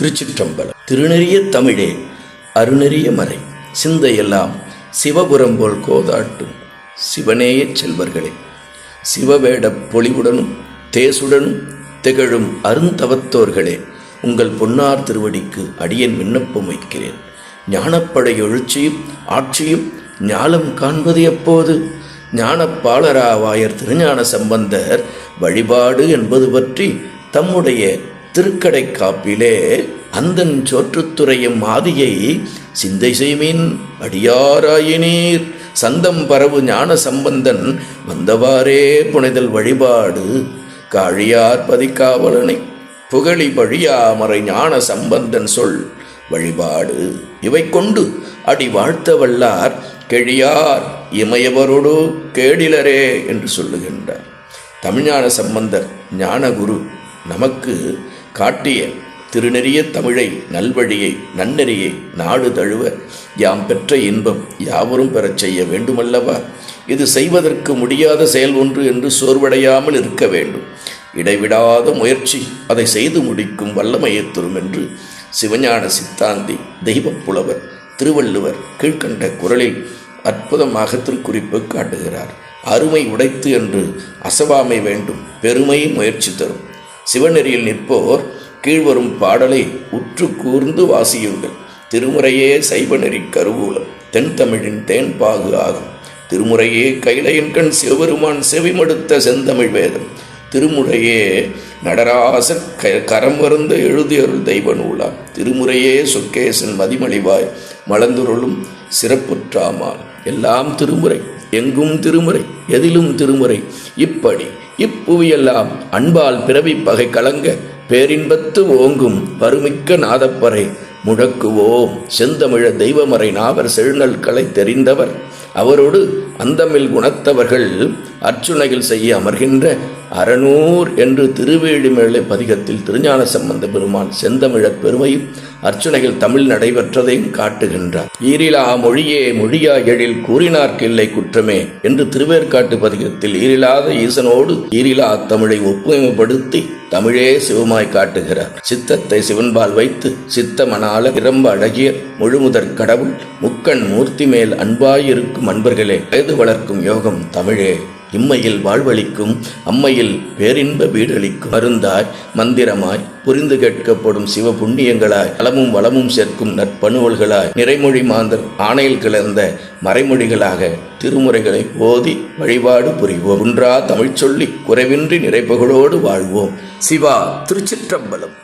திருச்சிற்றம்பலம். திருநெறிய தமிழே அருநெறிய மறை. சிந்தையெல்லாம் சிவபுரம் போல் கோதாட்டும். சிவனேய செல்வர்களே சிவவேடப் பொலிவுடனும் தேசுடனும் திகழும் அருந்தவத்தோர்களே உங்கள் பொன்னார் திருவடிக்கு அடியேன் விண்ணப்பம் வைக்கிறேன். ஞானப்படை எழுச்சியும் ஆட்சியும் ஞாலம் காண்பது எப்போது? ஞானப்பாளராவாயர் திருஞான சம்பந்தர் வழிபாடு என்பது பற்றி தம்முடைய திருக்கடை காப்பிலே அந்தன் சோற்றுத்துறையும் ஆதியை சிந்தை செய்மீன் அடியாராயினீர். சந்தம் பரவு ஞான சம்பந்தன் வந்தவாறே புனைதல் வழிபாடு. காழியார் பதிக்காவலனை புகழி வழியாமறை ஞான சம்பந்தன் சொல் வழிபாடு. இவை கொண்டு அடி வாழ்த்த வல்லார் கெழியார் இமயவரோடு கேடிலரே என்று சொல்லுகின்றார். தமிழ்ஞான சம்பந்தர் ஞானகுரு நமக்கு காட்டிய திருநெறிய தமிழை நல்வழியை நன்னெறியை நாடு தழுவ யாம் பெற்ற இன்பம் யாவரும் பெறச் செய்ய வேண்டுமல்லவா? இது செய்வதற்கு முடியாத செயல் ஒன்று என்று சோர்வடையாமல் இருக்க வேண்டும். இடைவிடாத முயற்சி அதை செய்து முடிக்கும் வல்லமையை தரும் என்று சிவஞான சித்தாந்தி தெய்வப் புலவர் திருவள்ளுவர் கீழ்கண்ட குரலில் அற்புதமாக திருக்குறிப்பு காட்டுகிறார். அருமை உடைத்து என்று அசவாமை வேண்டும் பெருமை முயற்சி தரும். சிவநெறியில் நிற்போர் கீழ்வரும் பாடலை உற்று கூர்ந்து வாசியுங்கள். திருமுறையே சைவநெறி கருவூலம் தென் தமிழின் தேன்பாகு ஆகும். திருமுறையே கைலையின் கண் சிவபெருமான் செவிமடுத்த செந்தமிழ் வேதம். திருமுறையே நடராச க கரம் வருந்த எழுதியருள் தெய்வ நூலாம் திருமுறையே சொக்கேசன் மதிமலிவாய் மலர்ந்துருளும் சிறப்புற்றாமால் எல்லாம் திருமுறை எங்கும் திருமுறை எதிலும் திருமுறை இப்படி இப்புவியெல்லாம் அன்பால் பிறவி பகை கலங்க பேரின்பத்து ஓங்கும் பருமிக்க நாதப்பறை. முழக்குவோம் செந்தமிழ தெய்வமறை நாவர் செழுநல்களை தெரிந்தவர். அவரோடு அந்தமில் குணத்தவர்கள் அர்ச்சுனைகள் செய்ய அமர்கின்ற அறநூர் என்று திருவேழிமேளை பதிகத்தில் திருஞான சம்பந்த பெருமான் செந்தமிழற் பெருமையும் அர்ச்சுனைகள் தமிழ் நடைபெற்றதையும் காட்டுகின்றார். ஈரிலா மொழியே மொழியா எழில் கூறினார்க்கில்லை குற்றமே என்று திருவேற்காட்டு பதிகத்தில் ஈரிலாத ஈசனோடு ஈரிலா தமிழை ஒப்புமைப்படுத்தி தமிழே சிவமாய் காட்டுகிறார். சித்தத்தை சிவன்பால் வைத்து சித்தமனால இரம்ப அழகிய முழுமுதற் கடவுள் முக்கண் மூர்த்தி மேல் அன்பாயிருக்கும் அன்பர்களே வயது வளர்க்கும் யோகம் தமிழே. இம்மையில் வாழ்வளிக்கும் அம்மையில் பேரின்ப வீடளிக்கும் மருந்தாய் மந்திரமாய் புரிந்து கேட்கப்படும் சிவ புண்ணியங்களாய் வளமும் வளமும் சேர்க்கும் நற்பணுவல்களாய் நிறைமொழி மாந்தர் ஆணையில் கிளர்ந்த மறைமொழிகளாக திருமுறைகளை ஓதி வழிபாடு புரிவோம். ஒன்றா தமிழ் சொல்லி குறைவின்றி நிறைப்புகளோடு வாழ்வோம். சிவா திருச்சிற்றம்பலம்.